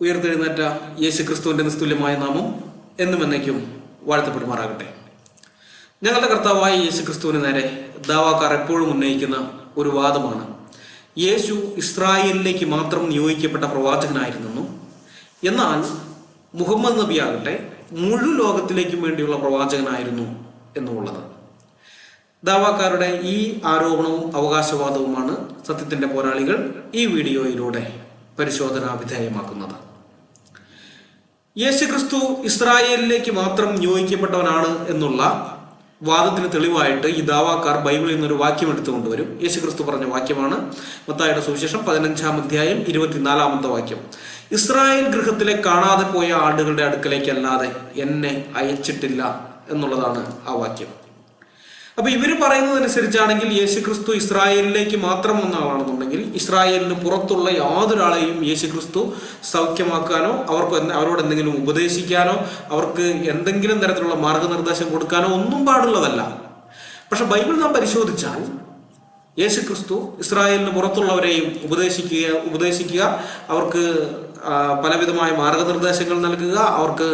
ഉയർത്തെഴുന്നേറ്റ യേശു ക്രിസ്തുവിന്റെ നിസ്തുല്യമായ നാമം എന്നും എന്നേക്കും വാഴ്ത്തപ്പെടുമാറാകട്ടെ. ഞങ്ങളുടെ കർത്താവായ യേശു ക്രിസ്തുവിന് നേരെ ദാവാക്കാർ എപ്പോഴും ഉന്നയിക്കുന്ന ഒരു വാദമാണ്. യേശു ഇസ്രായേലിലേക്ക് മാത്രം നിയോഗിക്കപ്പെട്ട പ്രവാചകനായിരുന്നു എന്നാൽ മുഹമ്മദ് നബി ആകട്ടെ മുഴു ലോകത്തിലേക്കും വേണ്ടിയുള്ള പ്രവാചകനായിരുന്നു എന്നുള്ളത് ദാവാക്കാരുടെ ഈ ആരോപണവും അവകാശവാദവുമാണ് സത്യത്തിന്റെ പോരാളികൾ ഈ വീഡിയോയിലൂടെ പരിശോധനാ വിധേയമാക്കുന്നത് യേശുക്രിസ്തു ഇസ്രായേലിലേക്ക് മാത്രം നിയോഗിക്കപ്പെട്ടവനാണ് എന്നുള്ള വാദത്തിന് തെളിവായിട്ട് ഈ ദാവാക്കാർ ബൈബിളിൽ നിന്നൊരു വാക്യം എടുത്തുകൊണ്ടുവരും യേശുക്രിസ്തു പറഞ്ഞ വാക്യമാണ് മത്തായുടെ സുവിശേഷം പതിനഞ്ചാം അധ്യായം ഇരുപത്തിനാലാമത്തെ വാക്യം. ഇസ്രായേൽ ഗൃഹത്തിലെ കാണാതെ പോയ ആടുകളുടെ അടുക്കലേക്കല്ലാതെ എന്നെ അയച്ചിട്ടില്ല എന്നുള്ളതാണ് ആ വാക്യം. അപ്പൊ ഇവർ പറയുന്നതനുസരിച്ചാണെങ്കിൽ യേശു ക്രിസ്തു ഇസ്രായേലിലേക്ക് മാത്രം വന്ന ആളാണെന്നുണ്ടെങ്കിൽ ഇസ്രായേലിന് പുറത്തുള്ള യാതൊരാളെയും യേശു ക്രിസ്തു സൗഖ്യമാക്കാനോ അവർക്ക് അവരോട് എന്തെങ്കിലും ഉപദേശിക്കാനോ അവർക്ക് എന്തെങ്കിലും തരത്തിലുള്ള മാർഗനിർദ്ദേശം കൊടുക്കാനോ ഒന്നും പാടുള്ളതല്ല. പക്ഷെ ബൈബിൾ നാം പരിശോധിച്ചാൽ യേശു ക്രിസ്തു ഇസ്രായേലിന് പുറത്തുള്ളവരെയും ഉപദേശിക്കുക ഉപദേശിക്കുക അവർക്ക് പലവിധമായ മാർഗനിർദ്ദേശങ്ങൾ നൽകുക അവർക്ക്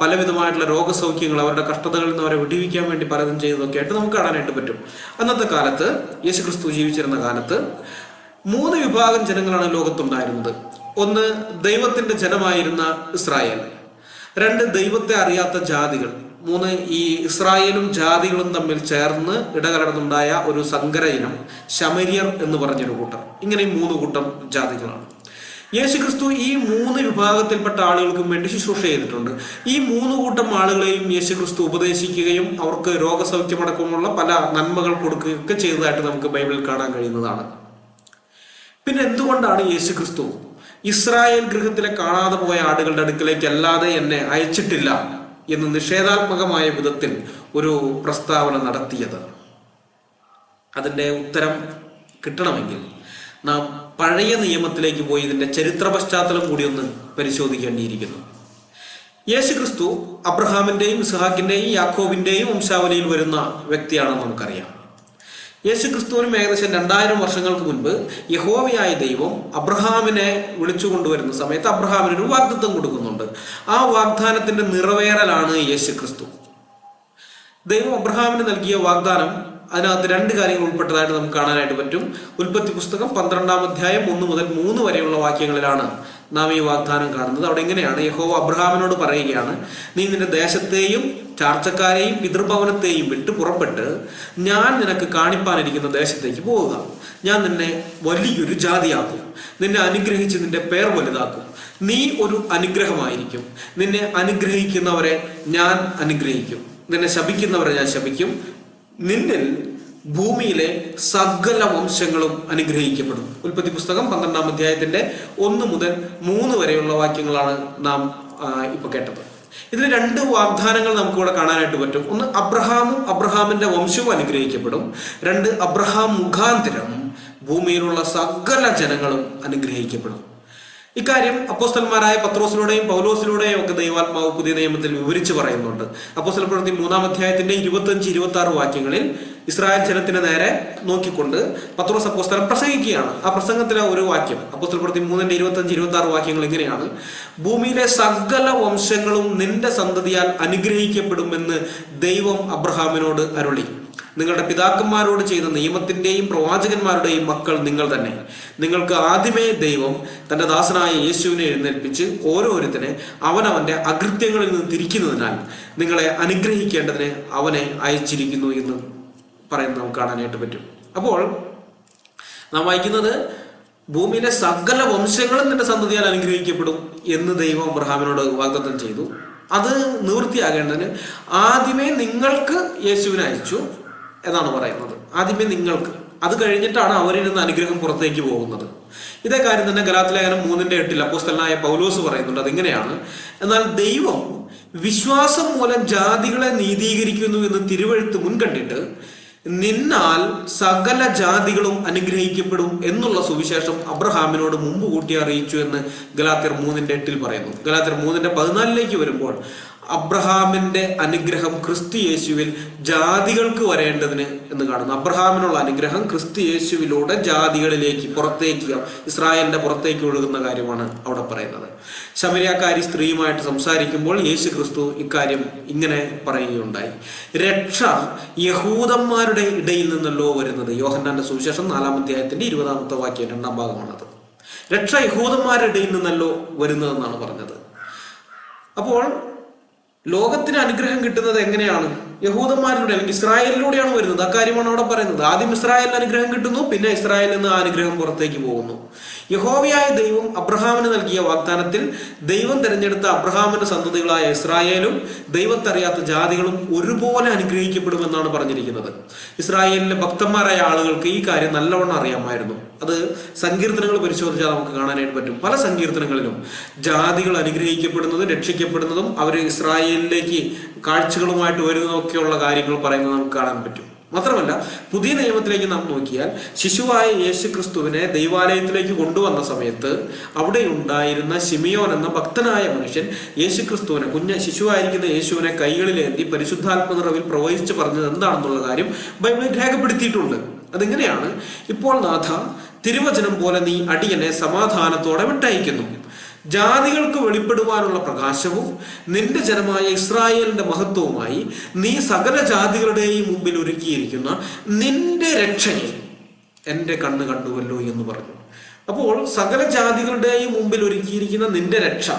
പലവിധമായിട്ടുള്ള രോഗസൗഖ്യങ്ങൾ അവരുടെ കഷ്ടതകളിൽ നിന്ന് അവരെ വിടിവിക്കാൻ വേണ്ടി പലതും ചെയ്തതൊക്കെ ആയിട്ട് നമുക്ക് കാണാനായിട്ട് പറ്റും. അന്നത്തെ കാലത്ത് യേശു ക്രിസ്തു ജീവിച്ചിരുന്ന കാലത്ത് മൂന്ന് വിഭാഗം ജനങ്ങളാണ് ലോകത്തുണ്ടായിരുന്നത്. ഒന്ന് ദൈവത്തിന്റെ ജനമായിരുന്ന ഇസ്രായേൽ രണ്ട് ദൈവത്തെ അറിയാത്ത ജാതികൾ മൂന്ന് ഈ ഇസ്രായേലും ജാതികളും തമ്മിൽ ചേർന്ന് ഇടകലർന്നുണ്ടായ ഒരു സങ്കര ഇനം ശമരിയർ എന്ന് പറഞ്ഞൊരു കൂട്ടം ഇങ്ങനെ മൂന്ന് കൂട്ടം ജാതികളാണ്. യേശുക്രിസ്തു ഈ മൂന്ന് വിഭാഗത്തിൽപ്പെട്ട ആളുകൾക്കും വേണ്ടി ശുശ്രൂഷ ചെയ്തിട്ടുണ്ട്. ഈ മൂന്ന് കൂട്ടം ആളുകളെയും യേശുക്രിസ്തു ഉപദേശിക്കുകയും അവർക്ക് രോഗസൗഖ്യമടക്കമുള്ള പല നന്മകൾ കൊടുക്കുകയൊക്കെ ചെയ്തതായിട്ട് നമുക്ക് ബൈബിളിൽ കാണാൻ കഴിയുന്നതാണ്. പിന്നെ എന്തുകൊണ്ടാണ് യേശുക്രിസ്തു ഇസ്രായേൽ ഗൃഹത്തിലെ കാണാതെ പോയ ആടുകളുടെ അടുക്കലേക്ക് അല്ലാതെ എന്നെ അയച്ചിട്ടില്ല എന്ന് നിഷേധാത്മകമായ വിധത്തിൽ ഒരു പ്രസ്താവന നടത്തിയത്? അതിന്റെ ഉത്തരം കിട്ടണമെങ്കിൽ നാം പഴയ നിയമത്തിലേക്ക് പോയി ഇതിന്റെ ചരിത്ര പശ്ചാത്തലം കൂടി ഒന്ന് പരിശോധിക്കേണ്ടിയിരിക്കുന്നു. യേശു ക്രിസ്തു അബ്രഹാമിന്റെയും ഇസ്ഹാക്കിന്റെയും യാക്കോബിന്റെയും വംശാവലിയിൽ വരുന്ന വ്യക്തിയാണെന്ന് നമുക്കറിയാം. യേശു ക്രിസ്തുവിനും ഏകദേശം രണ്ടായിരം വർഷങ്ങൾക്ക് മുൻപ് യഹോവയായ ദൈവം അബ്രഹാമിനെ വിളിച്ചു കൊണ്ടുവരുന്ന സമയത്ത് അബ്രഹാമിന് ഒരു വാഗ്ദത്തം കൊടുക്കുന്നുണ്ട്. ആ വാഗ്ദാനത്തിന്റെ നിറവേറലാണ് യേശു ക്രിസ്തു ദൈവം അബ്രഹാമിന് നൽകിയ വാഗ്ദാനം അതിനകത്ത് രണ്ട് കാര്യങ്ങൾ ഉൾപ്പെട്ടതായിട്ട് നമുക്ക് കാണാനായിട്ട് പറ്റും. ഉൽപ്പത്തി പുസ്തകം പന്ത്രണ്ടാം അധ്യായം ഒന്ന് മുതൽ മൂന്ന് വരെയുള്ള വാക്യങ്ങളിലാണ് നാം ഈ വാഗ്ദാനം കാണുന്നത്. അവിടെ എങ്ങനെയാണ് യഹോവ അബ്രഹാമിനോട് പറയുകയാണ് നീ നിന്റെ ദേശത്തെയും ചാർച്ചക്കാരെയും പിതൃഭവനത്തെയും വിട്ട് പുറപ്പെട്ട് ഞാൻ നിനക്ക് കാണിപ്പാനിരിക്കുന്ന ദേശത്തേക്ക് പോവുക. ഞാൻ നിന്നെ വലിയൊരു ജാതിയാക്കും. നിന്നെ അനുഗ്രഹിച്ച് നിന്റെ പേർ വലുതാക്കും. നീ ഒരു അനുഗ്രഹമായിരിക്കും. നിന്നെ അനുഗ്രഹിക്കുന്നവരെ ഞാൻ അനുഗ്രഹിക്കും. നിന്നെ ശപിക്കുന്നവരെ ഞാൻ ശപിക്കും. നിന്നിൽ ഭൂമിയിലെ സകല വംശങ്ങളും അനുഗ്രഹിക്കപ്പെടും. ഉൽപ്പത്തി പുസ്തകം പന്ത്രണ്ടാം അധ്യായത്തിന്റെ ഒന്ന് മുതൽ മൂന്ന് വരെയുള്ള വാക്യങ്ങളാണ് നാം ഇപ്പൊ കേട്ടത്. ഇതിൽ രണ്ട് വാഗ്ദാനങ്ങൾ നമുക്കിവിടെ കാണാനായിട്ട് പറ്റും. ഒന്ന് അബ്രഹാമും അബ്രഹാമിന്റെ വംശവും അനുഗ്രഹിക്കപ്പെടും. രണ്ട് അബ്രഹാം മുഖാന്തരം ഭൂമിയിലുള്ള സകല ജനങ്ങളും അനുഗ്രഹിക്കപ്പെടും. ഇക്കാര്യം അപ്പോസ്തലന്മാരായ പത്രോസിലൂടെയും പൗലോസിലൂടെയും ഒക്കെ ദൈവാത്മാവ് പുതിയ നിയമത്തിൽ വിവരിച്ചു പറയുന്നുണ്ട്. അപ്പോസ്തല പ്രവൃത്തി മൂന്നാം അധ്യായത്തിന്റെ ഇരുപത്തഞ്ച് ഇരുപത്തി ആറ് വാക്യങ്ങളിൽ ഇസ്രായേൽ ജനത്തിന് നേരെ നോക്കിക്കൊണ്ട് പത്രോസ് അപ്പോസ്തലം പ്രസംഗിക്കുകയാണ്. ആ പ്രസംഗത്തിലെ ഒരു വാക്യം അപ്പോസ്തല പ്രവൃത്തി മൂന്നിന്റെ ഇരുപത്തഞ്ച് ഇരുപത്തി ആറ് വാക്യങ്ങൾ ഇങ്ങനെയാണ്. ഭൂമിയിലെ സകല വംശങ്ങളും നിന്റെ സന്തതിയാൽ അനുഗ്രഹിക്കപ്പെടുമെന്ന് ദൈവം അബ്രഹാമിനോട് അരുളി. നിങ്ങളുടെ പിതാക്കന്മാരോട് ചെയ്ത നിയമത്തിന്റെയും പ്രവാചകന്മാരുടെയും മക്കൾ നിങ്ങൾ തന്നെ. നിങ്ങൾക്ക് ആദ്യമേ ദൈവം തന്റെ ദാസനായ യേശുവിനെ എഴുന്നേൽപ്പിച്ച് ഓരോരുത്തരെ അവനവന്റെ അകൃത്യങ്ങളിൽ നിന്ന് തിരിക്കുന്നതിനാൽ നിങ്ങളെ അനുഗ്രഹിക്കേണ്ടതിന് അവനെ അയച്ചിരിക്കുന്നു എന്ന് പറയുന്നത് നമുക്ക് കാണാനായിട്ട് പറ്റും. അപ്പോൾ നാം വായിക്കുന്നത് ഭൂമിയിലെ സകല വംശങ്ങളും നിന്റെ സന്തതിയാൽ അനുഗ്രഹിക്കപ്പെടും എന്ന് ദൈവം അബ്രഹാമിനോട് വാഗ്ദത്തം ചെയ്തു. അത് നിവൃത്തിയാകേണ്ടതിന് ആദ്യമേ നിങ്ങൾക്ക് യേശുവിനെ അയച്ചു. എന്നാണ് പറയുന്നത്. ആദ്യമേ നിങ്ങൾക്ക് അത് കഴിഞ്ഞിട്ടാണ് അവരിൽ നിന്ന് അനുഗ്രഹം പുറത്തേക്ക് പോകുന്നത്. ഇതേ കാര്യം തന്നെ ഗലാത്തിലേഖനം മൂന്നിന്റെ എട്ടിൽ അപ്പോസ്തലനായ പൗലോസ് പറയുന്നുണ്ട്. അതിങ്ങനെയാണ് എന്നാൽ ദൈവം വിശ്വാസം മൂലം ജാതികളെ നീതീകരിക്കുന്നു എന്ന് തിരുവഴുത്ത് മുൻകണ്ടിട്ട് നിന്നാൽ സകല ജാതികളും അനുഗ്രഹിക്കപ്പെടും എന്നുള്ള സുവിശേഷം അബ്രഹാമിനോട് മുമ്പ് കൂട്ടി അറിയിച്ചു എന്ന് ഗലാത്തിർ മൂന്നിന്റെ എട്ടിൽ പറയുന്നു. ഗലാത്തിർ മൂന്നിന്റെ പതിനാലിലേക്ക് വരുമ്പോൾ അബ്രഹാമിന്റെ അനുഗ്രഹം ക്രിസ്തു യേശുവിൽ ജാതികൾക്ക് വരേണ്ടതിന് എന്ന് കാണുന്നു. അബ്രഹാമിനുള്ള അനുഗ്രഹം ക്രിസ്തു യേശുവിലൂടെ ജാതികളിലേക്ക് പുറത്തേക്ക് ഇസ്രായേലിന്റെ പുറത്തേക്ക് ഒഴുകുന്ന കാര്യമാണ് അവിടെ പറയുന്നത്. ശമരിയാക്കാരി സ്ത്രീയുമായിട്ട് സംസാരിക്കുമ്പോൾ യേശു ക്രിസ്തു ഇക്കാര്യം ഇങ്ങനെ പറയുകയുണ്ടായി. രക്ഷ യഹൂദന്മാരുടെ ഇടയിൽ നിന്നല്ലോ വരുന്നത്. യോഹന്നാന്റെ സുവിശേഷം നാലാം അധ്യായത്തിന്റെ ഇരുപതാമത്തെ വാക്യം രണ്ടാം ഭാഗമാണത്. രക്ഷ യഹൂദന്മാരുടെ ഇടയിൽ നിന്നല്ലോ വരുന്നതെന്നാണ് പറഞ്ഞത്. അപ്പോൾ ലോകത്തിന് അനുഗ്രഹം കിട്ടുന്നത് എങ്ങനെയാണ്? യഹൂദന്മാരിലൂടെ അല്ലെങ്കിൽ ഇസ്രായേലിലൂടെയാണ് വരുന്നത്. ആ അക്കാര്യമാണ് അവിടെ പറയുന്നത്. ആദ്യം ഇസ്രായേലിന് അനുഗ്രഹം കിട്ടുന്നു പിന്നെ ഇസ്രായേലിൽ നിന്ന് ആ അനുഗ്രഹം പുറത്തേക്ക് പോകുന്നു. യഹോവയായ ദൈവം അബ്രഹാമിന് നൽകിയ വാഗ്ദാനത്തിൽ ദൈവം തിരഞ്ഞെടുത്ത അബ്രഹാമിന്റെ സന്തതികളായ ഇസ്രായേലും ദൈവത്തറിയാത്ത ജാതികളും ഒരുപോലെ അനുഗ്രഹിക്കപ്പെടുമെന്നാണ് പറഞ്ഞിരിക്കുന്നത്. ഇസ്രായേലിലെ ഭക്തന്മാരായ ആളുകൾക്ക് ഈ കാര്യം നല്ലവണ്ണം അറിയാമായിരുന്നു. അത് സങ്കീർത്തനങ്ങൾ പരിശോധിച്ചാൽ നമുക്ക് കാണാനായിട്ട് പറ്റും. പല സങ്കീർത്തനങ്ങളിലും ജാതികൾ അനുഗ്രഹിക്കപ്പെടുന്നതും രക്ഷിക്കപ്പെടുന്നതും അവർ ഇസ്രായേലിലേക്ക് കാഴ്ചകളുമായിട്ട് വരുന്നതും ഒക്കെയുള്ള കാര്യങ്ങൾ പറയുന്നത് നമുക്ക് കാണാൻ പറ്റും. മാത്രമല്ല പുതിയ നിയമത്തിലേക്ക് നാം നോക്കിയാൽ ശിശുവായ യേശു ക്രിസ്തുവിനെ ദൈവാലയത്തിലേക്ക് കൊണ്ടുവന്ന സമയത്ത് അവിടെ ഉണ്ടായിരുന്ന ശിമിയോൻ എന്ന ഭക്തനായ മനുഷ്യൻ യേശു ക്രിസ്തുവിനെ കുഞ്ഞ ശിശുവായിരിക്കുന്ന യേശുവിനെ കൈകളിലേന്തി പരിശുദ്ധാത്മ നിറവിൽ പ്രവഹിച്ച് പറഞ്ഞത് എന്താണെന്നുള്ള കാര്യം ബൈബിളിൽ രേഖപ്പെടുത്തിയിട്ടുണ്ട്. അതിങ്ങനെയാണ്? ഇപ്പോൾ നാഥ തിരുവചനം പോലെ നീ അടിയനെ സമാധാനത്തോടെ വിട്ടയക്കുന്നു. ജാതികൾക്ക് വെളിപ്പെടുവാനുള്ള പ്രകാശവും നിന്റെ ജനമായ ഇസ്രായേലിന്റെ മഹത്വവുമായി നീ സകല ജാതികളുടെയും മുമ്പിൽ ഒരുക്കിയിരിക്കുന്ന നിന്റെ രക്ഷയെ എന്റെ കണ്ണ് കണ്ടുവല്ലോ എന്ന് പറഞ്ഞു. അപ്പോൾ സകല ജാതികളുടെയും മുമ്പിൽ ഒരുക്കിയിരിക്കുന്ന നിന്റെ രക്ഷ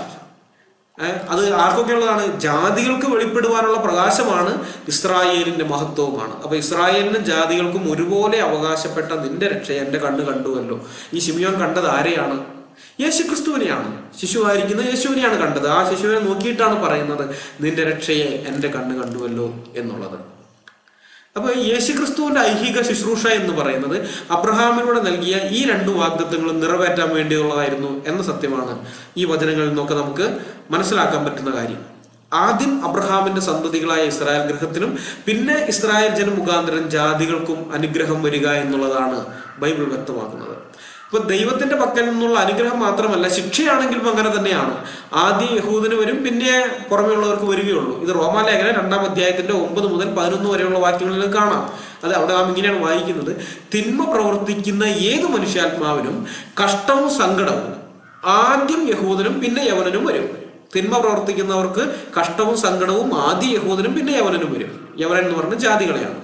അത് ആർക്കൊക്കെയുള്ളതാണ്? ജാതികൾക്ക് വെളിപ്പെടുവാനുള്ള പ്രകാശമാണ് ഇസ്രായേലിന്റെ മഹത്വവുമാണ്. അപ്പൊ ഇസ്രായേലിനും ജാതികൾക്കും ഒരുപോലെ അവകാശപ്പെട്ട നിന്റെ രക്ഷ എന്റെ കണ്ണ് കണ്ടുവല്ലോ. ഈ ശിമിയോൻ കണ്ടത് ആരെയാണ്? യേശു ക്രിസ്തുവിനെയാണ് ശിശുവായിരിക്കുന്ന യേശുവിനെയാണ് കണ്ടത്. ആ ശിശുവിനെ നോക്കിയിട്ടാണ് പറയുന്നത് നിന്റെ രക്ഷയെ എന്റെ കണ്ണ് കണ്ടുവല്ലോ എന്നുള്ളത്. അപ്പൊ യേശുക്രിസ്തുവിന്റെ ഐഹിക ശുശ്രൂഷ എന്ന് പറയുന്നത് അബ്രഹാമിലൂടെ നൽകിയ ഈ രണ്ട് വാഗ്ദത്വങ്ങളും നിറവേറ്റാൻ വേണ്ടിയുള്ളതായിരുന്നു എന്ന സത്യമാണ് ഈ വചനങ്ങളിൽ നിന്നൊക്കെ നമുക്ക് മനസ്സിലാക്കാൻ പറ്റുന്ന കാര്യം. ആദ്യം അബ്രഹാമിന്റെ സന്തതികളായ ഇസ്രായേൽ ഗൃഹത്തിനും പിന്നെ ഇസ്രായേൽ ജന മുഖാന്തരം ജാതികൾക്കും അനുഗ്രഹം വരിക എന്നുള്ളതാണ് ബൈബിൾ വ്യക്തമാക്കുന്നത്. ഇപ്പൊ ദൈവത്തിന്റെ പക്കൽ നിന്നുള്ള അനുഗ്രഹം മാത്രമല്ല ശിക്ഷയാണെങ്കിലും അങ്ങനെ തന്നെയാണ്. ആദ്യം യഹൂദിന് വരും പിന്നെ പുറമേ പുറമെയുള്ളവർക്ക് വരികയുള്ളൂ. ഇത് റോമാലേഖന രണ്ടാം അധ്യായത്തിന്റെ ഒമ്പത് മുതൽ പതിനൊന്ന് വരെയുള്ള വാക്യങ്ങളിൽ കാണാം. അത് അവിടെ നാം ഇങ്ങനെയാണ് വായിക്കുന്നത്. തിന്മ പ്രവർത്തിക്കുന്ന ഏത് മനുഷ്യാത്മാവിനും കഷ്ടവും സങ്കടവും ആദ്യം യഹൂദനും പിന്നെ യവനനും വരും. തിന്മ പ്രവർത്തിക്കുന്നവർക്ക് കഷ്ടവും സങ്കടവും ആദ്യ യഹൂദനും പിന്നെ യവനനും വരും. യവനൻ എന്ന് പറഞ്ഞ ജാതികളെയാണ്.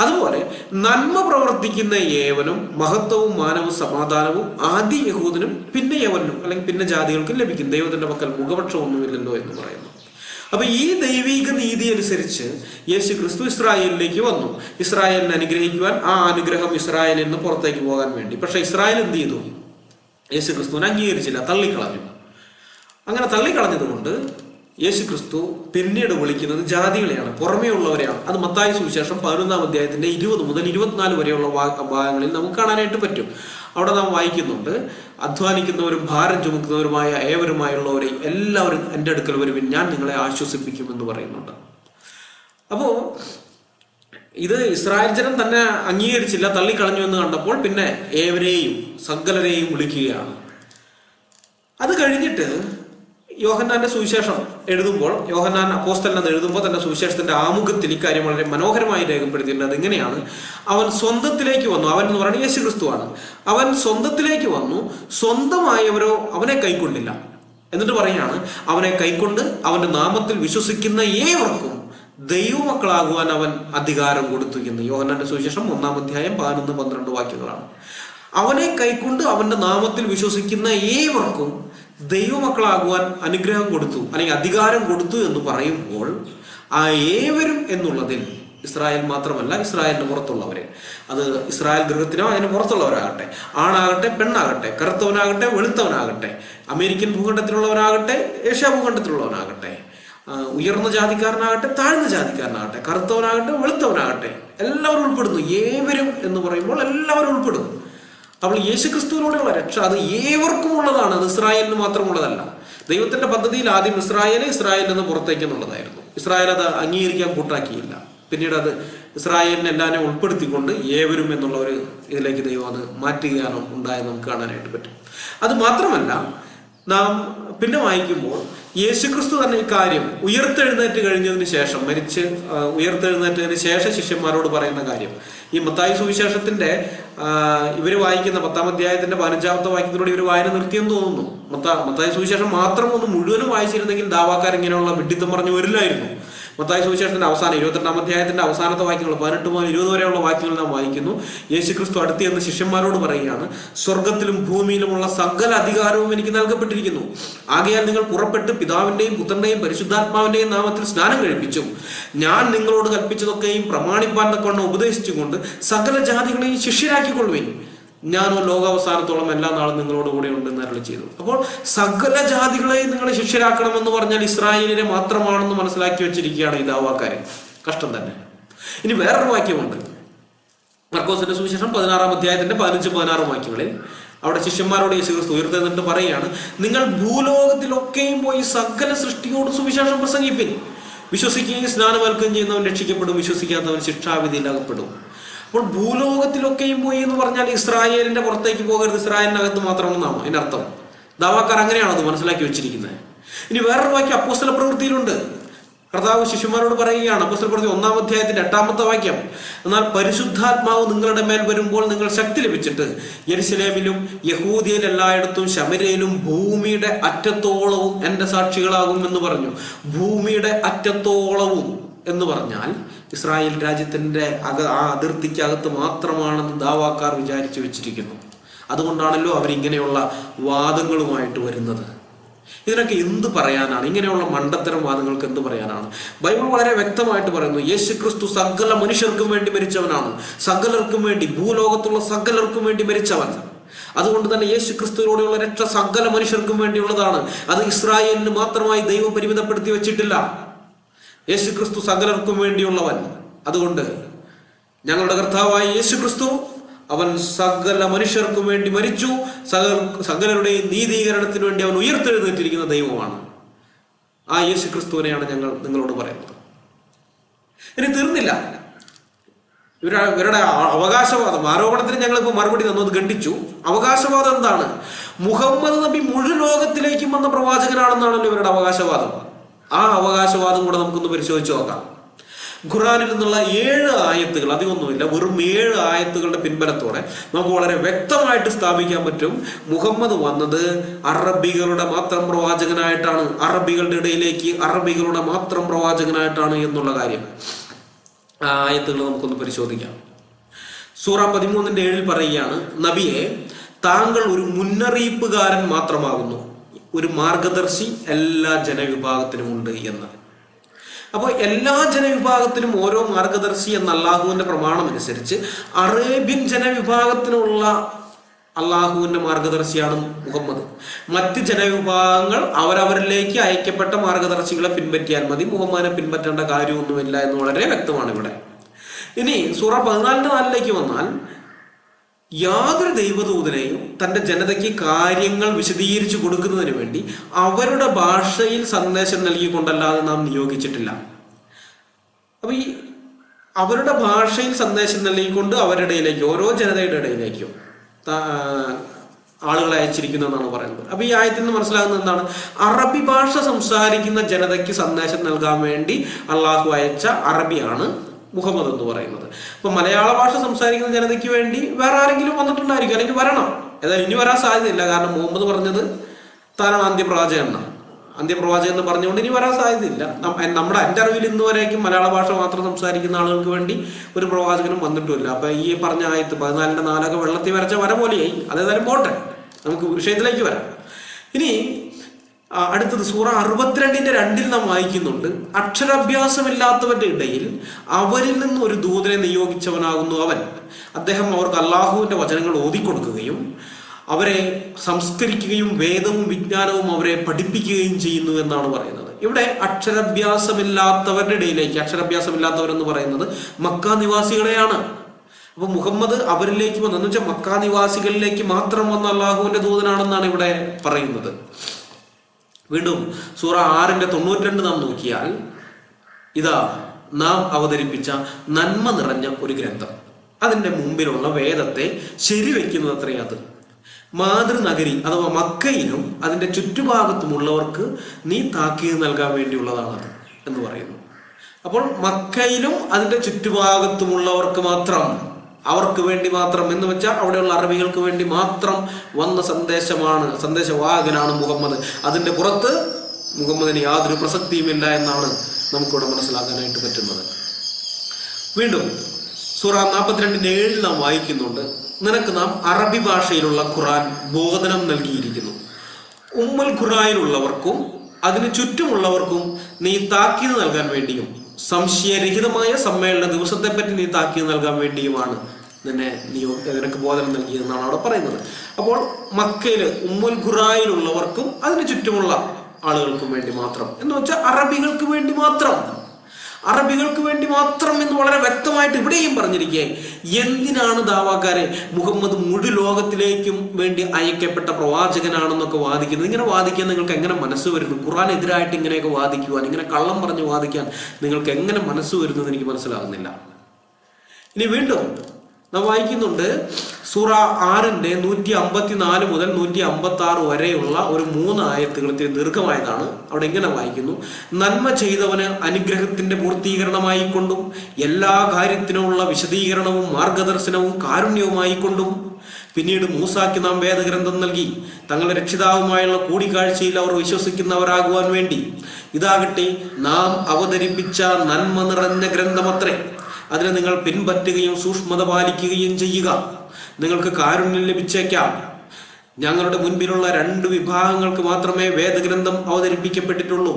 അതുപോലെ നന്മ പ്രവർത്തിക്കുന്ന ഏവനും മഹത്വവും മാനവും സമാധാനവും ആദ്യ യഹൂദനും പിന്നെ യവനും അല്ലെങ്കിൽ പിന്നെ ജാതികൾക്കും ലഭിക്കും ദൈവത്തിന്റെ പക്കൽ മുഖപക്ഷമൊന്നുമില്ലല്ലോ എന്ന് പറയുന്നു. അപ്പൊ ഈ ദൈവിക നീതി അനുസരിച്ച് യേശു ക്രിസ്തു ഇസ്രായേലിലേക്ക് വന്നു. ഇസ്രായേലിനെ അനുഗ്രഹിക്കുവാൻ ആ അനുഗ്രഹം ഇസ്രായേലിൽ നിന്ന് പുറത്തേക്ക് പോകാൻ വേണ്ടി. പക്ഷെ ഇസ്രായേൽ എന്ത് ചെയ്തു? യേശു ക്രിസ്തുവിനെ അംഗീകരിച്ചില്ല തള്ളിക്കളഞ്ഞു. അങ്ങനെ തള്ളിക്കളഞ്ഞതുകൊണ്ട് യേശു ക്രിസ്തു പിന്നീട് വിളിക്കുന്നത് ജാതികളെയാണ്. പുറമേ ഉള്ളവരെയാണ്. അത് മത്തായ സുവിശേഷം പതിനൊന്നാം അധ്യായത്തിന്റെ ഇരുപത് മുതൽ ഇരുപത്തിനാല് വരെയുള്ള ഭാഗങ്ങളിൽ നമുക്ക് കാണാനായിട്ട് പറ്റും. അവിടെ നാം വായിക്കുന്നുണ്ട് അധ്വാനിക്കുന്നവരും ഭാരം ചുമക്കുന്നവരുമായ ഏവരുമായുള്ളവരെ എല്ലാവരും എന്റെ അടുക്കൽ വരുവിൻ ഞാൻ നിങ്ങളെ ആശ്വസിപ്പിക്കുമെന്ന് പറയുന്നുണ്ട്. അപ്പോ ഇത് ഇസ്രായേൽ ജനം തന്നെ അംഗീകരിച്ചില്ല തള്ളിക്കളഞ്ഞു എന്ന് കണ്ടപ്പോൾ പിന്നെ ഏവരെയും സകലരെയും വിളിക്കുകയാണ്. അത് കഴിഞ്ഞിട്ട് യോഹന്നാന്റെ സുവിശേഷം എഴുതുമ്പോൾ യോഹന്നാൻ അപ്പോസ്റ്റൽ എന്ന് എഴുതുമ്പോൾ തന്നെ സുവിശേഷത്തിന്റെ ആമുഖത്തിൽ ഇക്കാര്യം വളരെ മനോഹരമായി രേഖപ്പെടുത്തിയിട്ടുണ്ട്. അതിങ്ങനെയാണ്? അവൻ സ്വന്തത്തിലേക്ക് വന്നു. അവൻ എന്ന് പറയുന്നത് യേശു ക്രിസ്തുവാണ് അവൻ സ്വന്തത്തിലേക്ക് വന്നു. സ്വന്തമായവരോ അവനെ കൈക്കൊണ്ടില്ല. എന്നിട്ട് പറയാണ് അവനെ കൈക്കൊണ്ട് അവന്റെ നാമത്തിൽ വിശ്വസിക്കുന്ന ഏവർക്കും ദൈവമക്കളാകുവാൻ അവൻ അധികാരം കൊടുത്തു എന്ന്. യോഹന്നാന്റെ സുവിശേഷം ഒന്നാം അധ്യായം പതിനൊന്ന് പന്ത്രണ്ട് വാക്യങ്ങളാണ്. അവനെ കൈക്കൊണ്ട് അവന്റെ നാമത്തിൽ വിശ്വസിക്കുന്ന ഏവർക്കും ദൈവമക്കളാകുവാൻ അനുഗ്രഹം കൊടുത്തു അല്ലെങ്കിൽ അധികാരം കൊടുത്തു എന്ന് പറയുമ്പോൾ ആ ഏവരും എന്നുള്ളതിൽ ഇസ്രായേൽ മാത്രമല്ല ഇസ്രായേലിന് പുറത്തുള്ളവരെ. അത് ഇസ്രായേൽ ഗൃഹത്തിനോ അതിന് പുറത്തുള്ളവരാകട്ടെ ആണാകട്ടെ പെണ്ണാകട്ടെ കറുത്തവനാകട്ടെ വെളുത്തവനാകട്ടെ അമേരിക്കൻ ഭൂഖണ്ഡത്തിലുള്ളവനാകട്ടെ ഏഷ്യ ഭൂഖണ്ഡത്തിലുള്ളവനാകട്ടെ ഉയർന്ന ജാതിക്കാരനാകട്ടെ താഴ്ന്ന ജാതിക്കാരനാകട്ടെ കറുത്തവനാകട്ടെ വെളുത്തവനാകട്ടെ എല്ലാവരും ഉൾപ്പെടുന്നു. ഏവരും എന്ന് പറയുമ്പോൾ എല്ലാവരും ഉൾപ്പെടുന്നു. അപ്പോൾ യേശുക്രിസ്തുവിനോടുള്ള രക്ഷ അത് ഏവർക്കും ഉള്ളതാണ്. അത് ഇസ്രായേലിന് മാത്രമുള്ളതല്ല. ദൈവത്തിന്റെ പദ്ധതിയിൽ ആദ്യം ഇസ്രായേലെ ഇസ്രായേലിൽ നിന്ന് പുറത്തേക്ക് എന്നുള്ളതായിരുന്നു. ഇസ്രായേൽ അത് അംഗീകരിക്കാൻ കൂട്ടാക്കിയില്ല. പിന്നീട് അത് ഇസ്രായേലിനെ എല്ലാവരെയും ഉൾപ്പെടുത്തിക്കൊണ്ട് ഏവരും എന്നുള്ള ഒരു ഇതിലേക്ക് ദൈവം അത് മാറ്റുകയാണ് ഉണ്ടായെന്ന് നമുക്ക് കാണാനായിട്ട് പറ്റും. അത് മാത്രമല്ല നാം പിന്നെ വായിക്കുമ്പോൾ യേശുക്രിസ്തു തന്നെ ഈ കാര്യം ഉയർത്തെഴുന്നേറ്റ് കഴിഞ്ഞതിന് ശേഷം മരിച്ച് ഉയർത്തെഴുന്നേറ്റതിന് ശേഷം ശിഷ്യന്മാരോട് പറയുന്ന കാര്യം. ഈ മത്തായി സുവിശേഷത്തിന്റെ ഇവർ വായിക്കുന്ന പത്താം അധ്യായത്തിന്റെ പതിനഞ്ചാമത്തെ വാക്യത്തിലൂടെ ഇവർ വായന നിർത്തിയെന്ന് തോന്നുന്നു. മത്ത മത്തായി സുവിശേഷം മാത്രം ഒന്ന് മുഴുവനും വായിച്ചിരുന്നെങ്കിൽ ദാവാക്കാർ ഇങ്ങനെയുള്ള വിഡിത്തം പറഞ്ഞു വരില്ലായിരുന്നു. മത്തായി സുവിശേഷത്തിന്റെ അവസാനം ഇരുപത്തെട്ടാം അധ്യായത്തിന്റെ അവസാനത്തെ വാക്യങ്ങൾ പതിനെട്ട് മുതൽ ഇരുപത് വരെയുള്ള വാക്യങ്ങൾ നാം വായിക്കുന്നു. യേശു ക്രിസ്തു അടുത്ത് എന്ന് ശിഷ്യന്മാരോട് പറയുകയാണ് സ്വർഗത്തിലും ഭൂമിയിലുമുള്ള സകല അധികാരവും എനിക്ക് നൽകപ്പെട്ടിരിക്കുന്നു. ആകയാൽ നിങ്ങൾ പുറപ്പെട്ട് പിതാവിന്റെയും പുത്രന്റെയും പരിശുദ്ധാത്മാവിന്റെയും നാമത്തിൽ സ്നാനം കഴിപ്പിച്ചു ഞാൻ നിങ്ങളോട് കൽപ്പിച്ചതൊക്കെയും പ്രമാണിപ്പാൻ തക്കവണ്ണം ഉപദേശിച്ചുകൊണ്ട് സകല ജാതികളെയും ശിഷ്യരാക്കിക്കൊള്ളുവേൻ. ഞാനോ ലോകാവസാനത്തോളം എല്ലാ നാളും നിങ്ങളോട് കൂടെ ഉണ്ടെന്ന് അരളി ചെയ്തു. അപ്പോൾ സകല ജാതികളെയും നിങ്ങൾ ശിക്ഷരാക്കണമെന്ന് പറഞ്ഞാൽ ഇസ്രായേലിനെ മാത്രമാണെന്ന് മനസ്സിലാക്കി വെച്ചിരിക്കുകയാണ് ഈ ദാവാക്കാരൻ കഷ്ടം തന്നെ. ഇനി വേറൊരു വാക്യമുണ്ട്. മർക്കോസിന്റെ സുവിശേഷം പതിനാറാം അധ്യായത്തിന്റെ പതിനഞ്ച് പതിനാറ് വാക്യങ്ങളിൽ അവിടെ ശിഷ്യന്മാരോട് യേശുക്രിസ്തു ഉയർത്തെന്നിട്ട് പറയുകയാണ് നിങ്ങൾ ഭൂലോകത്തിലൊക്കെയും പോയി സകല സൃഷ്ടിയോട് സുവിശേഷം പ്രസംഗിപ്പിൻ. വിശ്വസിക്കുകയും സ്നാനമേൽക്കുകയും ചെയ്യുന്നവൻ രക്ഷിക്കപ്പെടും. വിശ്വസിക്കാത്തവൻ ശിക്ഷാവിധിയിൽ അകപ്പെടും അപ്പോൾ ഭൂലോകത്തിലൊക്കെയും പോയി എന്ന് പറഞ്ഞാൽ ഇസ്രായേലിന്റെ പുറത്തേക്ക് പോകരുത് ഇസ്രായേലിനകത്ത് മാത്രമെന്നാണ് അതിന്റെ അർത്ഥം. ദാവാക്കാർ അങ്ങനെയാണ് അത് മനസ്സിലാക്കി വെച്ചിരിക്കുന്നത്? ഇനി വേറൊരു വാക്യം അപ്പോസ്തല പ്രവൃത്തിയിലുണ്ട്. കർത്താവ് ശിശുമാരോട് പറയുകയാണ് അപ്പോസ്തല പ്രവൃത്തി ഒന്നാം അധ്യായത്തിന്റെ എട്ടാമത്തെ വാക്യം. എന്നാൽ പരിശുദ്ധാത്മാവ് നിങ്ങളുടെ മേൽ വരുമ്പോൾ നിങ്ങൾ ശക്തി ലഭിച്ചിട്ട് യെരുസലേമിലും യഹൂദിയയിൽ എല്ലായിടത്തും ശമരയിലും ഭൂമിയുടെ അറ്റത്തോളവും എന്റെ സാക്ഷികളാകും എന്ന് പറഞ്ഞു. ഭൂമിയുടെ അറ്റത്തോളവും എന്ന് പറഞ്ഞാൽ ഇസ്രായേൽ രാജ്യത്തിന്റെ അക ആ അതിർത്തിക്കകത്ത് മാത്രമാണെന്ന് ദാവാക്കാർ വിചാരിച്ചു വെച്ചിരിക്കുന്നു. അതുകൊണ്ടാണല്ലോ അവരിങ്ങനെയുള്ള വാദങ്ങളുമായിട്ട് വരുന്നത്. ഇതിനൊക്കെ എന്ത് പറയാനാണ്? ഇങ്ങനെയുള്ള മണ്ടത്തരം വാദങ്ങൾക്ക് എന്ത് പറയാനാണ്? ബൈബിൾ വളരെ വ്യക്തമായിട്ട് പറയുന്നു യേശു ക്രിസ്തു സകല മനുഷ്യർക്കും വേണ്ടി മരിച്ചവനാണ്. സകലർക്കും വേണ്ടി ഭൂലോകത്തുള്ള സകലർക്കും വേണ്ടി മരിച്ചവൻ. അതുകൊണ്ട് തന്നെ യേശു ക്രിസ്തുവിലൂടെയുള്ള രക്ഷ സകല മനുഷ്യർക്കും വേണ്ടിയുള്ളതാണ്. അത് ഇസ്രായേലിന് മാത്രമായി ദൈവം പരിമിതപ്പെടുത്തി വെച്ചിട്ടില്ല. യേശു ക്രിസ്തു സകലർക്കും വേണ്ടിയുള്ളവൻ. അതുകൊണ്ട് ഞങ്ങളുടെ കർത്താവായ യേശു ക്രിസ്തു അവൻ സകല മനുഷ്യർക്കും വേണ്ടി മരിച്ചു. സകല സകലരുടെയും നീതീകരണത്തിന് വേണ്ടി അവൻ ഉയർത്തെഴുന്നേറ്റിരിക്കുന്ന ദൈവമാണ്. ആ യേശു ക്രിസ്തുവിനെയാണ് ഞങ്ങൾ നിങ്ങളോട് പറയുന്നത്. ഇനി തീർന്നില്ല. ഇവരുടെ അവകാശവാദം ആരോപണത്തിന് ഞങ്ങളിപ്പോൾ മറുപടി തന്നു അത് ഖണ്ഡിച്ചു. അവകാശവാദം എന്താണ്? മുഹമ്മദ് നബി മുഴുവൻ ലോകത്തിലേക്കും വന്ന പ്രവാചകനാണെന്നാണല്ലോ ഇവരുടെ അവകാശവാദം. ആ അവകാശവാദം കൂടെ നമുക്കൊന്ന് പരിശോധിച്ച് നോക്കാം. ഖുറാനിൽ നിന്നുള്ള ഏഴ് ആയത്തുകൾ അധികമൊന്നുമില്ല വെറും ഏഴ് ആയത്തുകളുടെ പിൻബലത്തോടെ നമുക്ക് വളരെ വ്യക്തമായിട്ട് സ്ഥാപിക്കാൻ പറ്റും. മുഹമ്മദ് വന്നത് അറബികളുടെ മാത്രം പ്രവാചകനായിട്ടാണ് അറബികളുടെ ഇടയിലേക്ക് അറബികളുടെ മാത്രം പ്രവാചകനായിട്ടാണ് എന്നുള്ള കാര്യം. ആ ആയത്തുകൾ നമുക്കൊന്ന് പരിശോധിക്കാം. സൂറ പതിമൂന്നിന്റെ ഏഴിൽ പറയുകയാണ് നബിയെ താങ്കൾ ഒരു മുന്നറിയിപ്പുകാരൻ മാത്രമാകുന്നു. ഒരു മാർഗദർശി എല്ലാ ജനവിഭാഗത്തിനും ഉണ്ട് എന്ന്. അപ്പോൾ എല്ലാ ജനവിഭാഗത്തിനും ഓരോ മാർഗദർശി എന്ന അള്ളാഹുവിന്റെ പ്രമാണം അനുസരിച്ച് അറേബ്യൻ ജനവിഭാഗത്തിനുള്ള അള്ളാഹുവിന്റെ മാർഗദർശിയാണ് മുഹമ്മദ്. മറ്റ് ജനവിഭാഗങ്ങൾ അവരവരിലേക്ക് അയക്കപ്പെട്ട മാർഗദർശികളെ പിൻപറ്റിയാൽ മതി. മുഹമ്മദിനെ പിൻപറ്റേണ്ട കാര്യമൊന്നുമില്ല എന്ന് വളരെ വ്യക്തമാണ് ഇവിടെ. ഇനി സൂറ പതിനാലിന്റെ നാലിലേക്ക് വന്നാൽ യാതൊരു ദൈവദൂതനെയും തന്റെ ജനതയ്ക്ക് കാര്യങ്ങൾ വിശദീകരിച്ചു കൊടുക്കുന്നതിന് വേണ്ടി അവരുടെ ഭാഷയിൽ സന്ദേശം നൽകിക്കൊണ്ടല്ലാതെ നാം നിയോഗിച്ചിട്ടില്ല. അപ്പൊ ഈ അവരുടെ ഭാഷയിൽ സന്ദേശം നൽകിക്കൊണ്ട് അവരുടെ ഇടയിലേക്ക് ഓരോ ജനതയുടെ ഇടയിലേക്കും അയച്ചിരിക്കുന്നു എന്നാണ് പറയുന്നത്. അപ്പൊ ഈ ആയത്തിൽ നിന്ന് മനസ്സിലാകുന്നത് എന്താണ്? അറബി ഭാഷ സംസാരിക്കുന്ന ജനതയ്ക്ക് സന്ദേശം നൽകാൻ വേണ്ടി അള്ളാഹു അയച്ച അറബിയാണ് മുഹമ്മദ് എന്ന് പറയുന്നത്. അപ്പൊ മലയാള ഭാഷ സംസാരിക്കുന്ന ജനതയ്ക്ക് വേണ്ടി വേറെ ആരെങ്കിലും വന്നിട്ടുണ്ടായിരിക്കും അല്ലെങ്കിൽ വരണം. ഏതായാലും ഇനി വരാൻ സാധ്യതയില്ല. കാരണം മുഹമ്മദ് പറഞ്ഞത് അന്ത്യപ്രവാചകൻ എന്ന അന്ത്യപ്രവാചകൻ എന്ന് പറഞ്ഞുകൊണ്ട് ഇനി വരാൻ സാധ്യതയില്ല. നമ്മുടെ എന്റെ അറിവിൽ ഇന്ന് വരേക്കും മലയാള ഭാഷ മാത്രം സംസാരിക്കുന്ന ആളുകൾക്ക് വേണ്ടി ഒരു പ്രവാചകനും വന്നിട്ടുമില്ല. അപ്പൊ ഈ പറഞ്ഞ ആയത്ത് പതിനാലിന്റെ നാലൊക്കെ വെള്ളത്തിൽ വരച്ച വര പോലെയായി. അതേതായാലും പോട്ടെ. നമുക്ക് വിഷയത്തിലേക്ക് വരാം. ഇനി അടുത്തത് സൂറ അറുപത്തിരണ്ടിന്റെ രണ്ടിൽ നാം വായിക്കുന്നുണ്ട്. അക്ഷരാഭ്യാസമില്ലാത്തവരുടെ ഇടയിൽ അവരിൽ നിന്ന് ഒരു ദൂതനെ നിയോഗിച്ചവനാകുന്നു അവൻ. അദ്ദേഹം അവർക്ക് അള്ളാഹുവിന്റെ വചനങ്ങൾ ഓതിക്കൊടുക്കുകയും അവരെ സംസ്കരിക്കുകയും വേദവും വിജ്ഞാനവും അവരെ പഠിപ്പിക്കുകയും ചെയ്യുന്നു എന്നാണ് പറയുന്നത്. ഇവിടെ അക്ഷരാഭ്യാസമില്ലാത്തവരുടെ ഇടയിലേക്ക് അക്ഷരാഭ്യാസമില്ലാത്തവരെന്ന് പറയുന്നത് മക്ക നിവാസികളെയാണ്. അപ്പൊ മുഹമ്മദ് അവരിലേക്ക് വന്നു. എന്ന് വെച്ചാൽ മക്ക നിവാസികളിലേക്ക് മാത്രം വന്ന അള്ളാഹുവിന്റെ ദൂതനാണെന്നാണ് ഇവിടെ പറയുന്നത്. വീണ്ടും സൂറ ആറിന്റെ തൊണ്ണൂറ്റിരണ്ട് നാം നോക്കിയാൽ ഇതാ നാം അവതരിപ്പിച്ച നന്മ നിറഞ്ഞ ഒരു ഗ്രന്ഥം. അതിന്റെ മുമ്പിലുള്ള വേദത്തെ ശരിവെക്കുന്നത് അത്രയും അത്. മാതൃനഗരി അഥവാ മക്കയിലും അതിന്റെ ചുറ്റുഭാഗത്തുമുള്ളവർക്ക് നീ താക്കീത് നൽകാൻ വേണ്ടിയുള്ളതാണത് എന്ന് പറയുന്നു. അപ്പോൾ മക്കയിലും അതിന്റെ ചുറ്റുഭാഗത്തുമുള്ളവർക്ക് മാത്രം അവർക്ക് വേണ്ടി മാത്രം എന്ന് വെച്ചാൽ അവിടെയുള്ള അറബികൾക്ക് വേണ്ടി മാത്രം വന്ന സന്ദേശമാണ് സന്ദേശവാഹകനാണ് മുഹമ്മദ്. അതിന്റെ പുറത്ത് മുഹമ്മദിന് യാതൊരു പ്രസക്തിയുമില്ല എന്നാണ് നമുക്കിവിടെ മനസ്സിലാക്കാനായിട്ട് പറ്റുന്നത്. വീണ്ടും സൂറ നാൽപ്പത്തിരണ്ടിന്റെ ഏഴിൽ നാം വായിക്കുന്നുണ്ട് നിനക്ക് നാം അറബി ഭാഷയിലുള്ള ഖുറാൻ ബോധനം നൽകിയിരിക്കുന്നു. ഉമ്മൽ ഖുറാനിലുള്ളവർക്കും അതിന് ചുറ്റുമുള്ളവർക്കും നീ താക്കീത് നൽകാൻ വേണ്ടിയും സംശയരഹിതമായ സമ്മേളന ദിവസത്തെപ്പറ്റി നീ താക്കീത് നൽകാൻ വേണ്ടിയുമാണ് നിന്നെ നിയോ നിനക്ക് ബോധനം നൽകിയതെന്നാണ് അവിടെ പറയുന്നത്. അപ്പോൾ മക്കയിൽ ഉമ്മുൽ ഖുറായിലുള്ളവർക്കും അതിന് ചുറ്റുമുള്ള ആളുകൾക്കും വേണ്ടി മാത്രം. എന്ന് വെച്ചാൽ അറബികൾക്ക് വേണ്ടി മാത്രം. അറബികൾക്ക് വേണ്ടി മാത്രം എന്ന് വളരെ വ്യക്തമായിട്ട് ഇവിടെയും പറഞ്ഞിരിക്കെ. എന്തിനാണ് ദാവാക്കാരെ മുഹമ്മദ് മുഴു ലോകത്തിലേക്കും വേണ്ടി അയക്കപ്പെട്ട പ്രവാചകനാണെന്നൊക്കെ വാദിക്കുന്നത്? ഇങ്ങനെ വാദിക്കാൻ നിങ്ങൾക്ക് എങ്ങനെ മനസ്സ് വരുന്നു? ഖുറാൻ എതിരായിട്ട് ഇങ്ങനെയൊക്കെ വാദിക്കുവാൻ ഇങ്ങനെ കള്ളം പറഞ്ഞ് വാദിക്കാൻ നിങ്ങൾക്ക് എങ്ങനെ മനസ്സ് വരുന്നു എന്ന് എനിക്ക് മനസ്സിലാകുന്നില്ല. ഇനി വീണ്ടും നാം വായിക്കുന്നുണ്ട് സൂറ ആറിന്റെ നൂറ്റി അമ്പത്തിനാല് മുതൽ നൂറ്റി അമ്പത്തി ആറ് വരെയുള്ള ഒരു മൂന്ന് ആയത്തുകൾ ഇത്തിരി ദീർഘമായതാണ്. അവിടെ ഇങ്ങനെ വായിക്കുന്നു നന്മ ചെയ്തവന് അനുഗ്രഹത്തിന്റെ പൂർത്തീകരണമായി കൊണ്ടും എല്ലാ കാര്യത്തിനുമുള്ള വിശദീകരണവും മാർഗദർശനവും കാരുണ്യവുമായി കൊണ്ടും പിന്നീട് മൂസാക്ക് നാം വേദഗ്രന്ഥം നൽകി തങ്ങളുടെ രക്ഷിതാവുമായുള്ള കൂടിക്കാഴ്ചയിൽ അവർ വിശ്വസിക്കുന്നവരാകുവാൻ വേണ്ടി ഇതാകട്ടെ നാം അവതരിപ്പിച്ച നന്മ നിറഞ്ഞ ഗ്രന്ഥമത്രേ. അതിനെ നിങ്ങൾ പിൻപറ്റുകയും സൂക്ഷ്മത പാലിക്കുകയും ചെയ്യുക. നിങ്ങൾക്ക് കാരുണ്യം ലഭിച്ചേക്കാം. ഞങ്ങളുടെ മുൻപിലുള്ള രണ്ട് വിഭാഗങ്ങൾക്ക് മാത്രമേ വേദഗ്രന്ഥം അവതരിപ്പിക്കപ്പെട്ടിട്ടുള്ളൂ.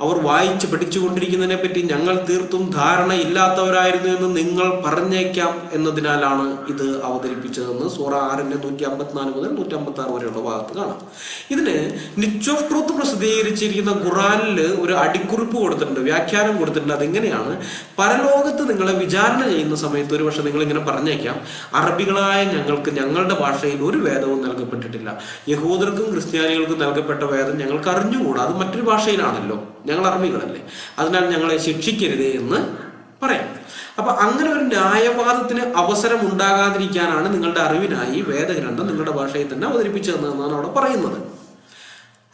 അവർ വായിച്ച് പഠിച്ചുകൊണ്ടിരിക്കുന്നതിനെ പറ്റി ഞങ്ങൾ തീർത്തും ധാരണ ഇല്ലാത്തവരായിരുന്നു എന്ന് നിങ്ങൾ പറഞ്ഞേക്കാം എന്നതിനാലാണ് ഇത് അവതരിപ്പിച്ചതെന്ന് സൂറ ആറിന്റെ നൂറ്റി അമ്പത്തിനാല് മുതൽ നൂറ്റി അമ്പത്തി ആറ് വരെയുള്ള ഭാഗത്ത് കാണാം. ഇതിന് നിച്ച് ഓഫ് ട്രൂത്ത് പ്രസിദ്ധീകരിച്ചിരിക്കുന്ന ഖുറാനിൽ ഒരു അടിക്കുറിപ്പ് കൊടുത്തിട്ടുണ്ട് വ്യാഖ്യാനം കൊടുത്തിട്ടുണ്ട്. അതെങ്ങനെയാണ്? പരലോകത്ത് നിങ്ങളെ വിചാരണ ചെയ്യുന്ന സമയത്ത് ഒരു പക്ഷെ നിങ്ങൾ ഇങ്ങനെ പറഞ്ഞേക്കാം അറബികളായ ഞങ്ങൾക്ക് ഞങ്ങളുടെ ഭാഷയിൽ ഒരു വേദവും നൽകപ്പെട്ടിട്ടില്ല. യഹൂദർക്കും ക്രിസ്ത്യാനികൾക്കും നൽകപ്പെട്ട വേദം ഞങ്ങൾക്ക് അറിഞ്ഞുകൂടാ. അത് മറ്റൊരു ഭാഷയിലാണല്ലോ. ഞങ്ങൾ അറബികളല്ലേ. അതിനാൽ ഞങ്ങളെ ശിക്ഷിക്കരുതേ എന്ന് പറയാം. അപ്പൊ അങ്ങനെ ഒരു ന്യായവാദത്തിന് അവസരം ഉണ്ടാകാതിരിക്കാനാണ് നിങ്ങളുടെ അറിവിനായി വേദഗ്രന്ഥം നിങ്ങളുടെ ഭാഷയിൽ തന്നെ അവതരിപ്പിച്ചതെന്നാണ് അവിടെ പറയുന്നത്.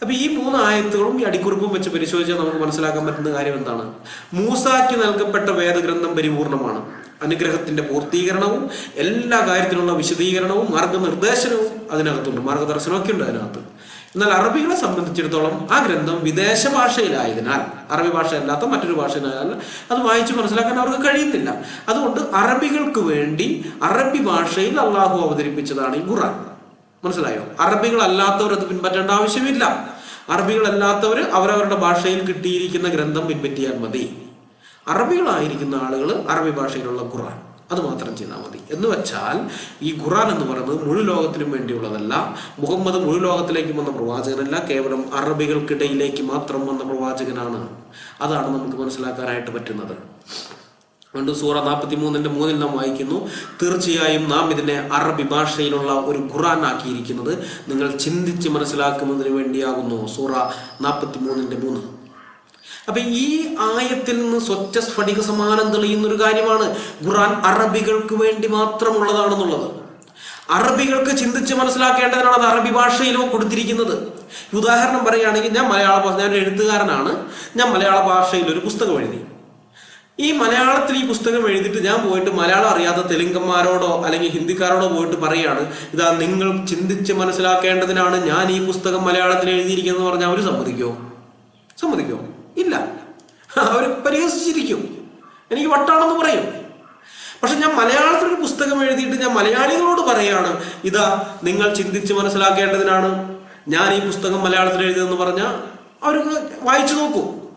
അപ്പൊ ഈ മൂന്ന് ആയത്തുകളും ഈ അടിക്കുറിപ്പും വെച്ച് പരിശോധിച്ചാൽ നമുക്ക് മനസ്സിലാക്കാൻ പറ്റുന്ന കാര്യം എന്താണ്? മൂസാക്ക് നൽകപ്പെട്ട വേദഗ്രന്ഥം പരിപൂർണമാണ്. അനുഗ്രഹത്തിന്റെ പൂർത്തീകരണവും എല്ലാ കാര്യത്തിലുള്ള വിശദീകരണവും മാർഗനിർദ്ദേശനവും അതിനകത്തുണ്ട്. മാർഗദർശനമൊക്കെ ഉണ്ട് അതിനകത്ത്. എന്നാൽ അറബികളെ സംബന്ധിച്ചിടത്തോളം ആ ഗ്രന്ഥം വിദേശ ഭാഷയിലായതിനാൽ അറബി ഭാഷയല്ലാത്ത മറ്റൊരു ഭാഷയിലായാൽ അത് വായിച്ച് മനസ്സിലാക്കാൻ അവർക്ക് കഴിയുന്നില്ല. അതുകൊണ്ട് അറബികൾക്ക് വേണ്ടി അറബി ഭാഷയിൽ അള്ളാഹു അവതരിപ്പിച്ചതാണ് ഈ ഖുറാൻ മനസ്സിലായോ? അറബികൾ അല്ലാത്തവർ അത് പിൻപറ്റേണ്ട ആവശ്യമില്ല. അറബികളല്ലാത്തവർ അവരവരുടെ ഭാഷയിൽ കിട്ടിയിരിക്കുന്ന ഗ്രന്ഥം പിൻപറ്റിയാൽ മതി. അറബികളായിരിക്കുന്ന ആളുകൾ അറബി ഭാഷയിലുള്ള ഖുറാൻ അത് മാത്രം ചെയ്താൽ മതി. എന്ന് വെച്ചാൽ ഈ ഖുറാൻ എന്ന് പറയുന്നത് മുഴു ലോകത്തിനും വേണ്ടിയുള്ളതല്ല. മുഹമ്മദ് മുഴു ലോകത്തിലേക്ക് വന്ന പ്രവാചകനല്ല കേവലം അറബികൾക്കിടയിലേക്ക് മാത്രം വന്ന പ്രവാചകനാണ്. അതാണ് നമുക്ക് മനസ്സിലാക്കാനായിട്ട് പറ്റുന്നത്. അതുകൊണ്ട് സൂറ നാൽപ്പത്തി മൂന്നിന്റെ മൂന്നിൽ നാം വായിക്കുന്നു തീർച്ചയായും നാം ഇതിനെ അറബി ഭാഷയിലുള്ള ഒരു ഖുറാൻ ആക്കിയിരിക്കുന്നത് നിങ്ങൾ ചിന്തിച്ച് മനസ്സിലാക്കുന്നതിന് വേണ്ടിയാകുന്നു. സൂറ നാൽപ്പത്തി മൂന്നിന്റെ മൂന്ന്. അപ്പൊ ഈ ആയത്തിൽ നിന്ന് സ്വച്ഛ സ്ഫടിക സമാനം തെളിയുന്ന ഒരു കാര്യമാണ് ഖുറാൻ അറബികൾക്ക് വേണ്ടി മാത്രമുള്ളതാണെന്നുള്ളത്. അറബികൾക്ക് ചിന്തിച്ച് മനസ്സിലാക്കേണ്ടതിനാണ് അത് അറബി ഭാഷയിലോ കൊടുത്തിരിക്കുന്നത്. ഉദാഹരണം പറയുകയാണെങ്കിൽ ഞാൻ മലയാള ഭാഷ ഞാൻ ഒരു എഴുത്തുകാരനാണ്. ഞാൻ മലയാള ഭാഷയിൽ ഒരു പുസ്തകം എഴുതി. ഈ മലയാളത്തിൽ ഈ പുസ്തകം എഴുതിയിട്ട് ഞാൻ പോയിട്ട് മലയാളം അറിയാത്ത തെലുങ്കന്മാരോടോ അല്ലെങ്കിൽ ഹിന്ദിക്കാരോടോ പോയിട്ട് പറയാണ് ഇതാ നിങ്ങൾ ചിന്തിച്ച് മനസ്സിലാക്കേണ്ടതിനാണ് ഞാൻ ഈ പുസ്തകം മലയാളത്തിൽ എഴുതിയിരിക്കുന്നത് പറഞ്ഞാൽ അവർ സമ്മതിക്കുമോ സമ്മതിക്കുമോ ഇല്ല. അവർ പരിഹസിച്ചിരിക്കും. എനിക്ക് വട്ടാണെന്ന് പറയും. പക്ഷെ ഞാൻ മലയാളത്തിൽ ഒരു പുസ്തകം എഴുതിയിട്ട് ഞാൻ മലയാളികളോട് പറയാണ് ഇതാ നിങ്ങൾ ചിന്തിച്ച് മനസ്സിലാക്കേണ്ടതിനാണ് ഞാൻ ഈ പുസ്തകം മലയാളത്തിൽ എഴുതിയതെന്ന് പറഞ്ഞാൽ അവർക്ക് വായിച്ചു നോക്കൂ.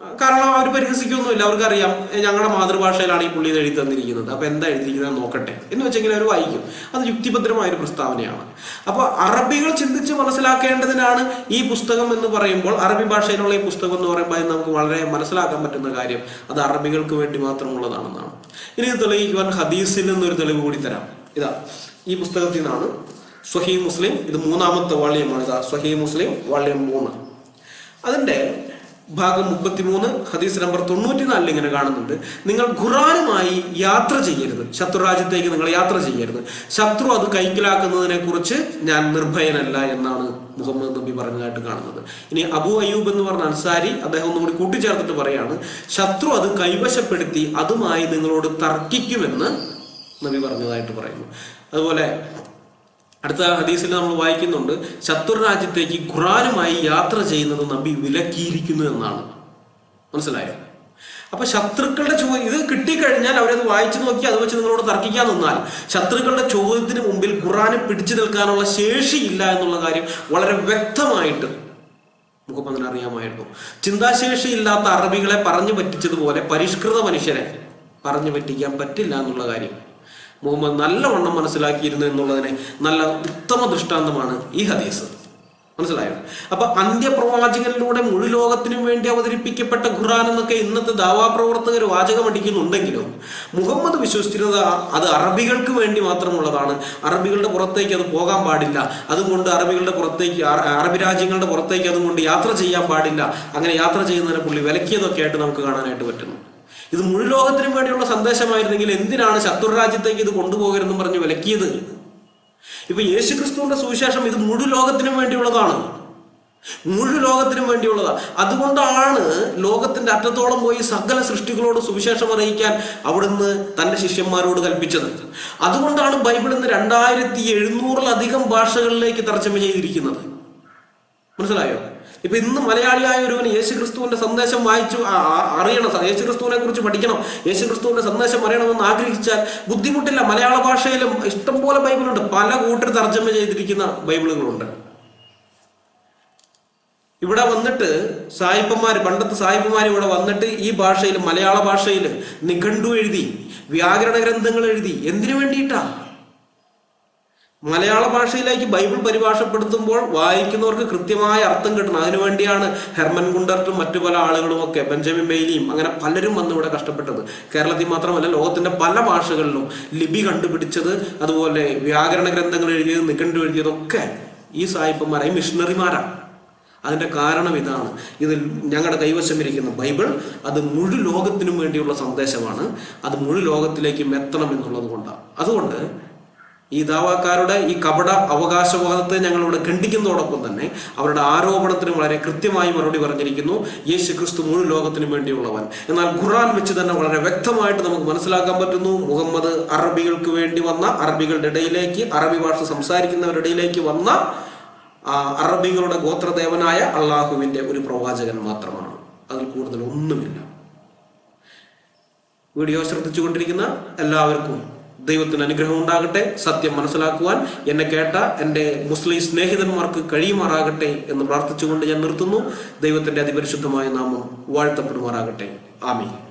കാരണം അവർ പരിഹസിക്കൊന്നുമില്ല. അവർക്കറിയാം ഞങ്ങളുടെ മാതൃഭാഷയിലാണ് ഈ പുള്ളി എഴുതി തന്നിരിക്കുന്നത്. അപ്പൊ എന്താ എഴുതിയിരിക്കുന്നത് നോക്കട്ടെ. എന്ന് വെച്ചെങ്കിൽ അവർ വായിക്കും. അത് യുക്തിഭദ്രമായൊരു പ്രസ്താവനയാണ്. അപ്പോൾ അറബികൾ ചിന്തിച്ച് മനസ്സിലാക്കേണ്ടതിനാണ് ഈ പുസ്തകം എന്ന് പറയുമ്പോൾ അറബി ഭാഷയിലുള്ള ഈ പുസ്തകം എന്ന് പറയുമ്പോൾ നമുക്ക് വളരെ മനസ്സിലാക്കാൻ പറ്റുന്ന കാര്യം അത് അറബികൾക്ക് വേണ്ടി മാത്രമുള്ളതാണെന്നാണ്. ഇനി തെളിയിക്കുവാൻ ഹദീസിൽ നിന്നൊരു തെളിവ് കൂടി തരാം. ഇതാ ഈ പുസ്തകത്തിൽ നിന്നാണ് സ്വഹീ മുസ്ലിം. ഇത് മൂന്നാമത്തെ വാള്യമാണ്. ഇതാ സ്വഹീ മുസ്ലിം വാള്യം മൂന്ന്. അതിന്റെ ഭാഗം മുപ്പത്തിമൂന്ന് ഹദീസ് നമ്പർ തൊണ്ണൂറ്റിനാലിൽ ഇങ്ങനെ കാണുന്നുണ്ട്. നിങ്ങൾ ഖുറാനുമായി യാത്ര ചെയ്യരുത്. ശത്രുരാജ്യത്തേക്ക് നിങ്ങൾ യാത്ര ചെയ്യരുത്. ശത്രു അത് കൈക്കലാക്കുന്നതിനെ കുറിച്ച് ഞാൻ നിർഭയനല്ല എന്നാണ് മുഹമ്മദ് നബി പറഞ്ഞതായിട്ട് കാണുന്നത്. ഇനി അബു അയ്യൂബ് എന്ന് പറഞ്ഞ അൻസാരി അദ്ദേഹം ഒന്നുകൂടി കൂട്ടിച്ചേർത്തിട്ട് പറയാണ് ശത്രു അത് കൈവശപ്പെടുത്തി അതുമായി നിങ്ങളോട് തർക്കിക്കുമെന്ന് നബി പറഞ്ഞതായിട്ട് പറയുന്നു. അതുപോലെ അടുത്ത ഹദീസിൽ നമ്മൾ വായിക്കുന്നുണ്ട് ശത്രു രാജ്യത്തേക്ക് ഖുറാനുമായി യാത്ര ചെയ്യുന്നത് നബി വിലക്കിയിരിക്കുന്നു എന്നാണ്. മനസ്സിലായോ? അപ്പൊ ശത്രുക്കളുടെ ചോദ്യം ഇത് കിട്ടിക്കഴിഞ്ഞാൽ അവരത് വായിച്ചു നോക്കി അത് വെച്ച് നിങ്ങളോട് തർക്കിക്കാൻ നിന്നാൽ ശത്രുക്കളുടെ ചോദ്യത്തിന് മുമ്പിൽ ഖുറാനെ പിടിച്ചു നിൽക്കാനുള്ള ശേഷിയില്ല എന്നുള്ള കാര്യം വളരെ വ്യക്തമായിട്ട് മുഖമ്മദിന് അറിയാമായിരുന്നു. ചിന്താശേഷിയില്ലാത്ത അറബികളെ പറഞ്ഞു പറ്റിച്ചതുപോലെ പരിഷ്കൃത മനുഷ്യരെ പറഞ്ഞു പറ്റിക്കാൻ പറ്റില്ല എന്നുള്ള കാര്യം. മുഹമ്മദ് നല്ലവണ്ണം മനസ്സിലാക്കിയിരുന്നു എന്നുള്ളതിന് നല്ല ഉത്തമ ദൃഷ്ടാന്തമാണ് ഈ ഹദീസ്. മനസ്സിലായോ? അപ്പൊ അന്ത്യപ്രവാചകനിലൂടെ മുഴു ലോകത്തിനും വേണ്ടി അവതരിപ്പിക്കപ്പെട്ട ഖുറാൻ എന്നൊക്കെ ഇന്നത്തെ ദാവാ പ്രവർത്തകർ വാചകം അടിക്കുന്നുണ്ടെങ്കിലും മുഹമ്മദ് വിശ്വസിച്ചിരുന്നത് അത് അറബികൾക്ക് വേണ്ടി മാത്രമുള്ളതാണ്. അറബികളുടെ പുറത്തേക്ക് അത് പോകാൻ പാടില്ല. അതുകൊണ്ട് അറബികളുടെ പുറത്തേക്ക് അറബി രാജ്യങ്ങളുടെ പുറത്തേക്ക് അതുകൊണ്ട് യാത്ര ചെയ്യാൻ പാടില്ല. അങ്ങനെ യാത്ര ചെയ്യുന്നതിനെ പുള്ളി വിലക്കിയതൊക്കെ ആയിട്ട് നമുക്ക് കാണാനായിട്ട് പറ്റുന്നു. ഇത് മുഴുവോകത്തിനും വേണ്ടിയുള്ള സന്ദേശമായിരുന്നെങ്കിൽ എന്തിനാണ് ശത്രു രാജ്യത്തേക്ക് ഇത് കൊണ്ടുപോകരുതെന്നും പറഞ്ഞ് വിലക്കിയത്? ഇപ്പൊ യേശു ക്രിസ്തുവിന്റെ സുവിശേഷം ഇത് മുഴു ലോകത്തിനും വേണ്ടിയുള്ളതാണ്. മുഴു ലോകത്തിനും വേണ്ടിയുള്ളതാണ് അതുകൊണ്ടാണ് ലോകത്തിന്റെ അറ്റത്തോളം പോയി സകല സൃഷ്ടികളോട് സുവിശേഷം അറിയിക്കാൻ അവിടുന്ന് തന്റെ ശിഷ്യന്മാരോട് കൽപ്പിച്ചത്. അതുകൊണ്ടാണ് ബൈബിൾ ഇന്ന് രണ്ടായിരത്തി എഴുന്നൂറിലധികം ഭാഷകളിലേക്ക് തർജമ ചെയ്തിരിക്കുന്നത്. മനസ്സിലായോ? ഇപ്പൊ ഇന്ന് മലയാളിയായ ഒരുവന് യേശു ക്രിസ്തുവിന്റെ സന്ദേശം വായിച്ചു അറിയണം യേശു ക്രിസ്തുവിനെ കുറിച്ച് പഠിക്കണം. യേശു ക്രിസ്തുവിന്റെ സന്ദേശം അറിയണമെന്ന് ആഗ്രഹിച്ചാൽ ബുദ്ധിമുട്ടില്ല. മലയാള ഭാഷയിലും ഇഷ്ടംപോലെ ബൈബിളുണ്ട്. പല കൂട്ടർ തർജമ ചെയ്തിരിക്കുന്ന ബൈബിളുകളുണ്ട്. ഇവിടെ വന്നിട്ട് സായിപ്പന്മാർ പണ്ടത്തെ സായിപ്പന്മാർ ഇവിടെ വന്നിട്ട് ഈ ഭാഷയിൽ മലയാള ഭാഷയിൽ നിഘണ്ടു എഴുതി വ്യാകരണ ഗ്രന്ഥങ്ങൾ എഴുതി എന്തിനു വേണ്ടിയിട്ടാ? മലയാള ഭാഷയിലേക്ക് ബൈബിൾ പരിഭാഷപ്പെടുത്തുമ്പോൾ വായിക്കുന്നവർക്ക് കൃത്യമായ അർത്ഥം കിട്ടണം. അതിനുവേണ്ടിയാണ് ഹെർമൻ ഗുണ്ടർട്ടും മറ്റു പല ആളുകളും ഒക്കെ ബെഞ്ചമിൻ ബെയ്ലിയും അങ്ങനെ പലരും വന്ന് ഇവിടെ കഷ്ടപ്പെട്ടത്. കേരളത്തിൽ മാത്രമല്ല ലോകത്തിന്റെ പല ഭാഷകളിലും ലിപി കണ്ടുപിടിച്ചത് അതുപോലെ വ്യാകരണ ഗ്രന്ഥങ്ങൾ എഴുതിയത് നിഘണ്ടു എഴുതിയതൊക്കെ ഈ സായിപ്പന്മാരായി മിഷണറിമാരാണ് അതിന്റെ കാരണം ഇതാണ്. ഇതിൽ ഞങ്ങളുടെ കൈവശം ഇരിക്കുന്ന ബൈബിൾ അത് മുഴു ലോകത്തിനും വേണ്ടിയുള്ള സന്ദേശമാണ്. അത് മുഴു ലോകത്തിലേക്കും എത്തണം എന്നുള്ളത് കൊണ്ടാണ് അതുകൊണ്ട് ഈ ദാവാക്കാരുടെ ഈ കപട അവകാശവാദത്തെ ഞങ്ങളിവിടെ ഖണ്ഡിക്കുന്നതോടൊപ്പം തന്നെ അവരുടെ ആരോപണത്തിന് വളരെ കൃത്യമായി മറുപടി പറഞ്ഞിരിക്കുന്നു. യേശു ക്രിസ്തു മുഴുവൻ ലോകത്തിനും വേണ്ടിയുള്ളവൻ. എന്നാൽ ഖുർആൻ വെച്ച് തന്നെ വളരെ വ്യക്തമായിട്ട് നമുക്ക് മനസ്സിലാക്കാൻ പറ്റുന്നു. മുഹമ്മദ് അറബികൾക്ക് വേണ്ടി വന്ന അറബികളുടെ ഇടയിലേക്ക് അറബി ഭാഷ സംസാരിക്കുന്നവരുടെ ഇടയിലേക്ക് വന്ന അറബികളുടെ ഗോത്രദേവനായ അള്ളാഹുവിന്റെ ഒരു പ്രവാചകൻ മാത്രമാണ്. അതിൽ കൂടുതൽ ഒന്നുമില്ല വീഡിയോ ശ്രദ്ധിച്ചുകൊണ്ടിരിക്കുന്ന എല്ലാവർക്കും ദൈവത്തിന് അനുഗ്രഹം ഉണ്ടാകട്ടെ സത്യം മനസ്സിലാക്കുവാൻ എന്നെ കേട്ട എന്റെ മുസ്ലിം സ്നേഹിതന്മാർക്ക് കഴിയുമാറാകട്ടെ എന്ന് പ്രാർത്ഥിച്ചുകൊണ്ട് ഞാൻ നിർത്തുന്നു. ദൈവത്തിന്റെ അതിപരിശുദ്ധമായ നാമം വാഴ്ത്തപ്പെടുമാറാകട്ടെ. ആമീൻ.